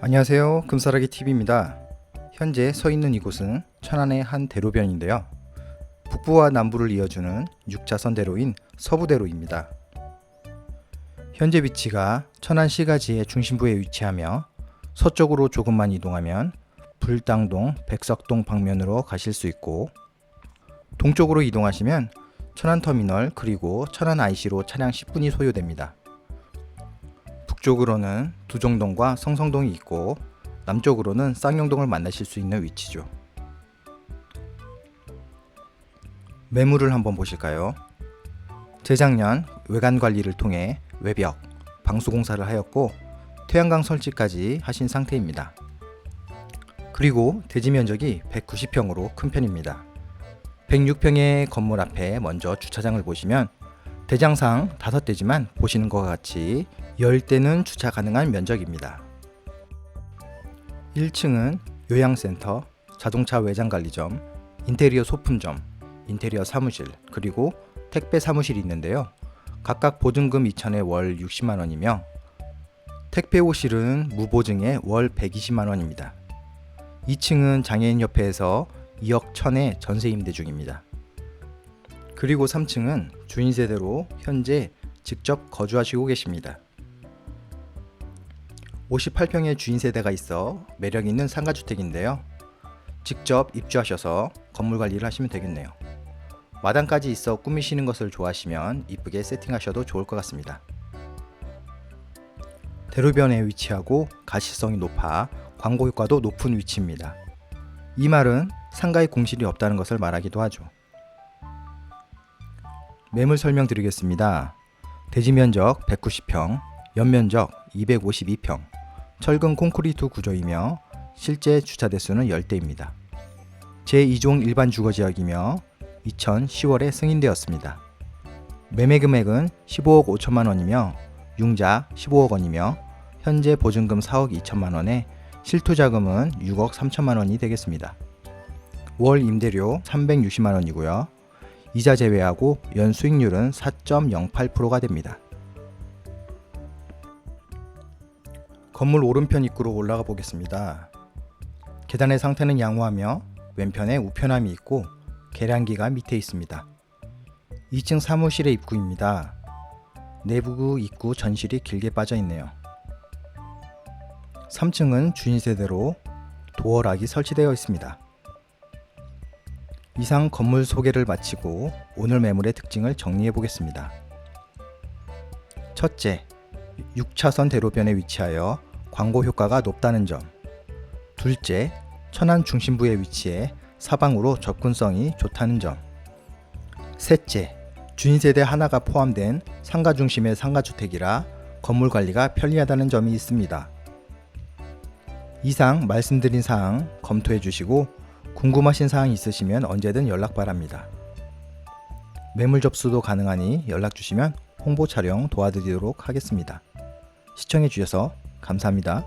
안녕하세요. 금사라기 TV입니다. 현재 서 있는 이곳은 천안의 한 대로변인데요. 북부와 남부를 이어주는 6차선 대로인 서부대로입니다. 현재 위치가 천안 시가지의 중심부에 위치하며 서쪽으로 조금만 이동하면 불당동, 백석동 방면으로 가실 수 있고 동쪽으로 이동하시면 천안터미널 그리고 천안 IC로 차량 10분이 소요됩니다. 북쪽으로는 두정동과 성성동이 있고 남쪽으로는 쌍용동을 만나실 수 있는 위치죠. 매물을 한번 보실까요? 재작년 외관 관리를 통해 외벽, 방수 공사를 하였고 태양광 설치까지 하신 상태입니다. 그리고 대지 면적이 190평으로 큰 편입니다. 106평의 건물 앞에 먼저 주차장을 보시면 대장상 5대지만 보시는 것과 같이 10대는 주차 가능한 면적입니다. 1층은 요양센터, 자동차 외장 관리점, 인테리어 소품점, 인테리어 사무실, 그리고 택배 사무실이 있는데요. 각각 보증금 2천에 월 60만 원이며 택배 호실은 무보증에 월 120만 원입니다. 2층은 장애인협회에서 2억 천에 전세 임대 중입니다. 그리고 3층은 주인 세대로 현재 직접 거주하시고 계십니다. 58평의 주인 세대가 있어 매력 있는 상가주택인데요. 직접 입주하셔서 건물 관리를 하시면 되겠네요. 마당까지 있어 꾸미시는 것을 좋아하시면 이쁘게 세팅하셔도 좋을 것 같습니다. 대로변에 위치하고 가시성이 높아 광고 효과도 높은 위치입니다. 이 말은 상가에 공실이 없다는 것을 말하기도 하죠. 매물 설명드리겠습니다. 대지 면적 190평, 연면적 252평, 철근 콘크리트 구조이며 실제 주차 대수는 10대입니다. 제2종 일반 주거 지역이며 2010월에 승인되었습니다. 매매 금액은 15억 5천만 원이며 융자 15억 원이며 현재 보증금 4억 2천만 원에 실투 자금은 6억 3천만 원이 되겠습니다. 월 임대료 360만 원이고요. 이자 제외하고 연 수익률은 4.08%가 됩니다. 건물 오른편 입구로 올라가 보겠습니다. 계단의 상태는 양호하며 왼편에 우편함이 있고 계량기가 밑에 있습니다. 2층 사무실의 입구입니다. 내부 입구 전실이 길게 빠져 있네요. 3층은 주인 세대로 도어락이 설치되어 있습니다. 이상 건물 소개를 마치고 오늘 매물의 특징을 정리해 보겠습니다. 첫째, 6차선 대로변에 위치하여 광고 효과가 높다는 점. 둘째, 천안 중심부에 위치해 사방으로 접근성이 좋다는 점. 셋째, 주인 세대 하나가 포함된 상가 중심의 상가주택이라 건물 관리가 편리하다는 점이 있습니다. 이상 말씀드린 사항 검토해 주시고 궁금하신 사항 있으시면 언제든 연락 바랍니다. 매물 접수도 가능하니 연락 주시면 홍보 촬영 도와드리도록 하겠습니다. 시청해 주셔서 감사합니다.